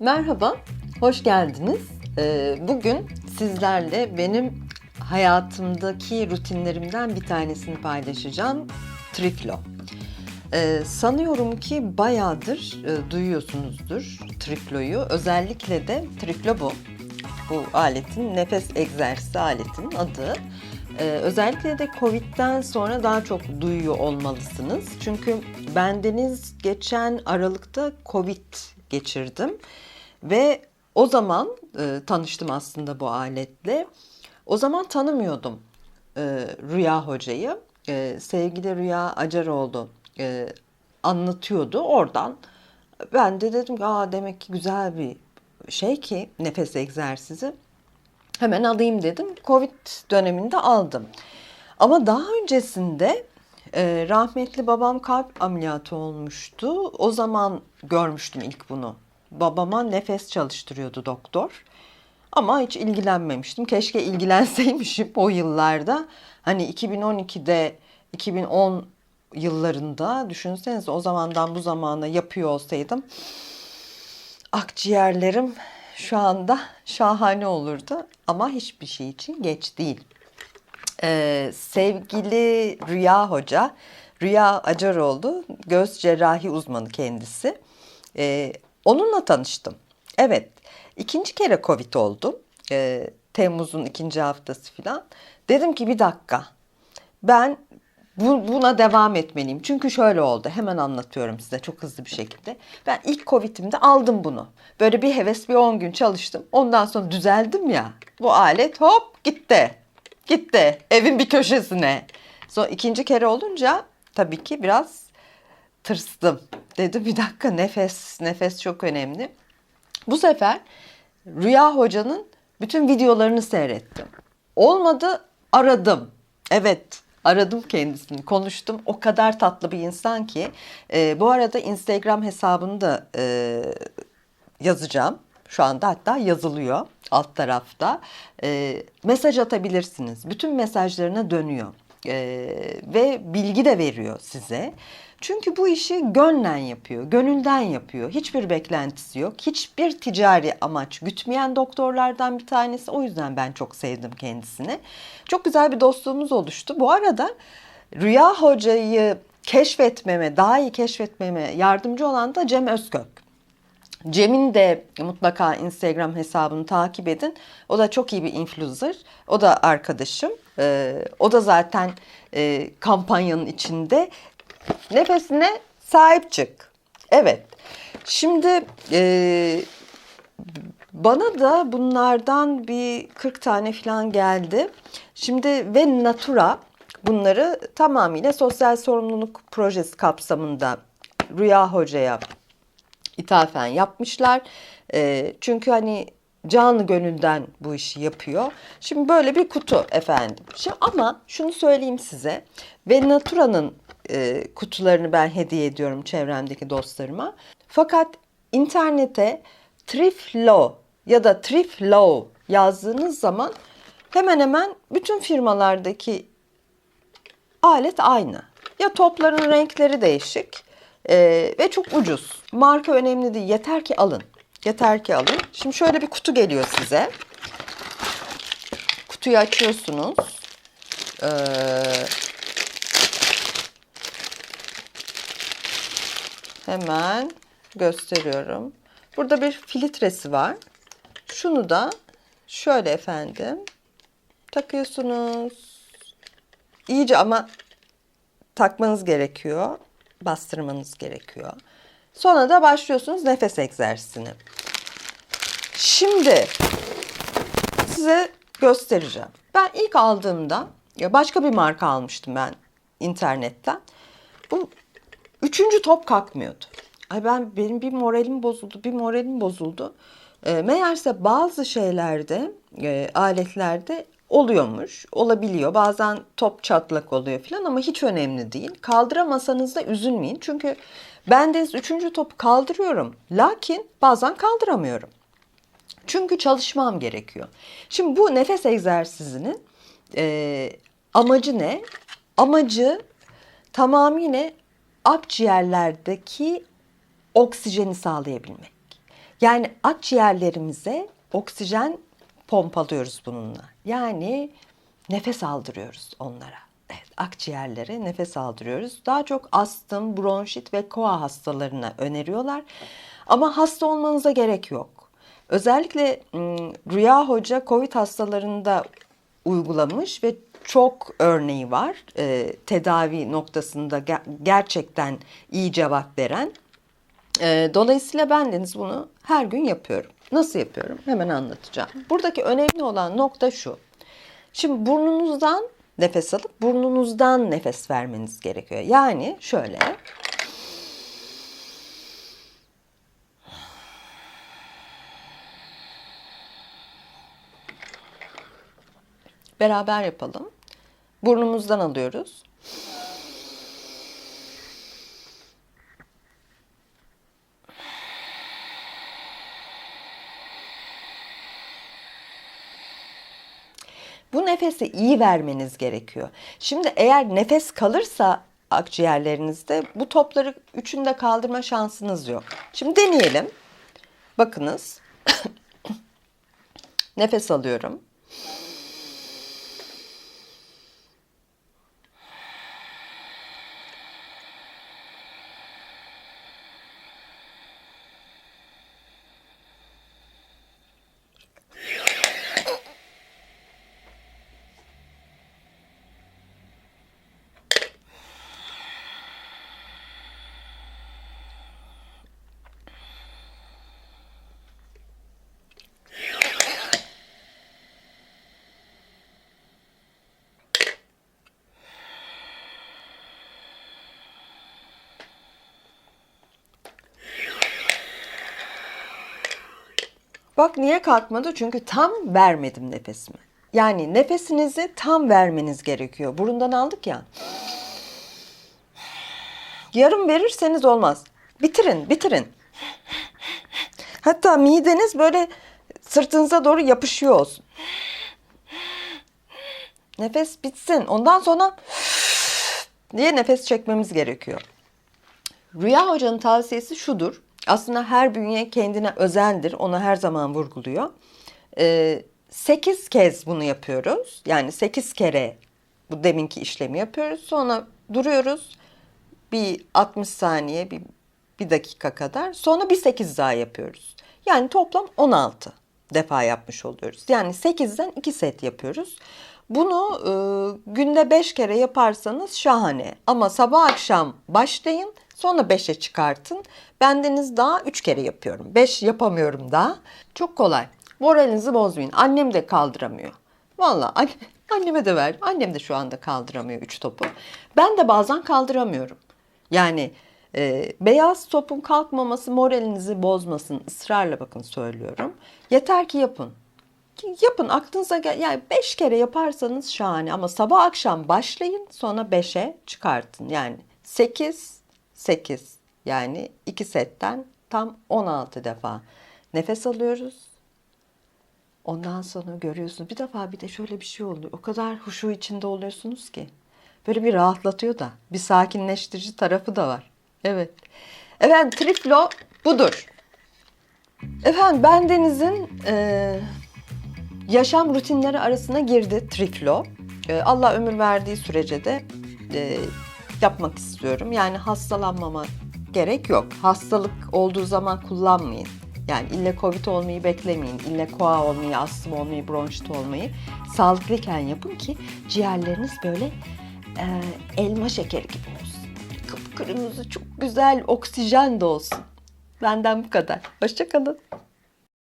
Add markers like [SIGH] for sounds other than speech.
Merhaba, hoş geldiniz. Ee, Bugün sizlerle benim hayatımdaki rutinlerimden bir tanesini paylaşacağım. Triflo. Ee, sanıyorum ki bayağıdır e, duyuyorsunuzdur trifloyu. Özellikle de triflo bu. Bu aletin nefes egzersizi aletinin adı. Ee, özellikle de Covid'den sonra daha çok duyuyor olmalısınız. Çünkü bendeniz geçen Aralık'ta Covid geçirdim ve o zaman e, tanıştım aslında bu aletle. O zaman tanımıyordum e, Rüya Hoca'yı. E, sevgili Rüya Acaroğlu e, anlatıyordu oradan. Ben de dedim ki Aa, demek ki güzel bir şey ki nefes egzersizi. Hemen alayım dedim. Covid döneminde aldım. Ama daha öncesinde e, rahmetli babam kalp ameliyatı olmuştu. O zaman görmüştüm ilk bunu. Babama nefes çalıştırıyordu doktor. Ama hiç ilgilenmemiştim. Keşke ilgilenseymişim o yıllarda. Hani 2012'de 2010 yıllarında düşünsenize o zamandan bu zamana yapıyor olsaydım akciğerlerim şu anda şahane olurdu ama hiçbir şey için geç değil. Ee, sevgili Rüya Hoca, Rüya Acaroğlu göz cerrahi uzmanı kendisi. Ee, onunla tanıştım. Evet, ikinci kere Covid oldum. Ee, Temmuz'un ikinci haftası falan. Dedim ki bir dakika, ben bu, buna devam etmeliyim. Çünkü şöyle oldu. Hemen anlatıyorum size çok hızlı bir şekilde. Ben ilk Covid'imde aldım bunu. Böyle bir heves bir 10 gün çalıştım. Ondan sonra düzeldim ya. Bu alet hop gitti. Gitti. Evin bir köşesine. Sonra ikinci kere olunca tabii ki biraz tırstım. Dedim bir dakika nefes, nefes çok önemli. Bu sefer Rüya Hoca'nın bütün videolarını seyrettim. Olmadı aradım. Evet aradım kendisini konuştum. O kadar tatlı bir insan ki. E, bu arada Instagram hesabını da e, yazacağım. Şu anda hatta yazılıyor alt tarafta. E, mesaj atabilirsiniz. Bütün mesajlarına dönüyor. E, ve bilgi de veriyor size. Çünkü bu işi gönlen yapıyor, gönülden yapıyor. Hiçbir beklentisi yok. Hiçbir ticari amaç gütmeyen doktorlardan bir tanesi. O yüzden ben çok sevdim kendisini. Çok güzel bir dostluğumuz oluştu. Bu arada Rüya Hoca'yı keşfetmeme, daha iyi keşfetmeme yardımcı olan da Cem Özkök. Cem'in de mutlaka Instagram hesabını takip edin. O da çok iyi bir influencer. O da arkadaşım. Ee, o da zaten e, kampanyanın içinde. Nefesine sahip çık. Evet. Şimdi e, bana da bunlardan bir 40 tane falan geldi. Şimdi ve Natura bunları tamamıyla sosyal sorumluluk projesi kapsamında Rüya Hoca'ya ithafen yapmışlar. E, çünkü hani canlı gönülden bu işi yapıyor. Şimdi böyle bir kutu efendim. Şimdi ama şunu söyleyeyim size. Ve Natura'nın e, kutularını ben hediye ediyorum çevremdeki dostlarıma. Fakat internete Triflo ya da Triflow yazdığınız zaman hemen hemen bütün firmalardaki alet aynı. Ya topların renkleri değişik e, ve çok ucuz. Marka önemli değil. Yeter ki alın. Yeter ki alın. Şimdi şöyle bir kutu geliyor size. Kutuyu açıyorsunuz. Ee, hemen gösteriyorum. Burada bir filtresi var. Şunu da şöyle efendim takıyorsunuz. İyice ama takmanız gerekiyor. Bastırmanız gerekiyor. Sonra da başlıyorsunuz nefes egzersizine. Şimdi size göstereceğim. Ben ilk aldığımda başka bir marka almıştım ben internetten. Bu üçüncü top kalkmıyordu. Ay ben benim bir moralim bozuldu, bir moralim bozuldu. E, meğerse bazı şeylerde, e, aletlerde oluyormuş, olabiliyor. Bazen top çatlak oluyor falan ama hiç önemli değil. Kaldıramasanız da üzülmeyin. Çünkü ben de üçüncü topu kaldırıyorum. Lakin bazen kaldıramıyorum. Çünkü çalışmam gerekiyor. Şimdi bu nefes egzersizinin e, amacı ne? Amacı tamamıyla akciğerlerdeki oksijeni sağlayabilmek. Yani akciğerlerimize oksijen pompalıyoruz bununla. Yani nefes aldırıyoruz onlara. Evet, akciğerlere nefes aldırıyoruz. Daha çok astım, bronşit ve koa hastalarına öneriyorlar. Ama hasta olmanıza gerek yok. Özellikle Rüya Hoca COVID hastalarında uygulamış ve çok örneği var. Ee, tedavi noktasında ger- gerçekten iyi cevap veren. Ee, dolayısıyla ben deniz bunu her gün yapıyorum. Nasıl yapıyorum? Hemen anlatacağım. Buradaki önemli olan nokta şu. Şimdi burnunuzdan nefes alıp burnunuzdan nefes vermeniz gerekiyor. Yani şöyle. Beraber yapalım. Burnumuzdan alıyoruz. Bu nefesi iyi vermeniz gerekiyor. Şimdi eğer nefes kalırsa akciğerlerinizde bu topları üçünde kaldırma şansınız yok. Şimdi deneyelim. Bakınız. [COUGHS] nefes alıyorum. Bak niye kalkmadı? Çünkü tam vermedim nefesimi. Yani nefesinizi tam vermeniz gerekiyor. Burundan aldık ya. Yarım verirseniz olmaz. Bitirin, bitirin. Hatta mideniz böyle sırtınıza doğru yapışıyor olsun. Nefes bitsin. Ondan sonra diye nefes çekmemiz gerekiyor. Rüya Hoca'nın tavsiyesi şudur. Aslında her bünye kendine özeldir. Onu her zaman vurguluyor. Ee, 8 kez bunu yapıyoruz. Yani 8 kere bu deminki işlemi yapıyoruz. Sonra duruyoruz. Bir 60 saniye, bir, bir dakika kadar. Sonra bir 8 daha yapıyoruz. Yani toplam 16 defa yapmış oluyoruz. Yani 8'den 2 set yapıyoruz. Bunu e, günde 5 kere yaparsanız şahane. Ama sabah akşam başlayın sonra 5'e çıkartın. Bendeniz daha 3 kere yapıyorum. 5 yapamıyorum daha. Çok kolay. Moralinizi bozmayın. Annem de kaldıramıyor. Anne, [LAUGHS] anneme de ver. Annem de şu anda kaldıramıyor 3 topu. Ben de bazen kaldıramıyorum. Yani e, beyaz topun kalkmaması moralinizi bozmasın. Israrla bakın söylüyorum. Yeter ki yapın. Yapın aklınıza gel. Yani 5 kere yaparsanız şahane ama sabah akşam başlayın sonra 5'e çıkartın. Yani 8 8 yani 2 setten tam 16 defa nefes alıyoruz. Ondan sonra görüyorsunuz bir defa bir de şöyle bir şey oluyor. O kadar huşu içinde oluyorsunuz ki. Böyle bir rahatlatıyor da. Bir sakinleştirici tarafı da var. Evet. Efendim triflo budur. Efendim bendenizin e, yaşam rutinleri arasına girdi triflo. E, Allah ömür verdiği sürece de e, yapmak istiyorum. Yani hastalanmama gerek yok. Hastalık olduğu zaman kullanmayın. Yani ille Covid olmayı beklemeyin. İlle koa olmayı, astım olmayı, bronşit olmayı. Sağlıklıyken yapın ki ciğerleriniz böyle e, elma şekeri gibi olsun. Kıpkırmızı çok güzel oksijen de olsun. Benden bu kadar. Hoşçakalın.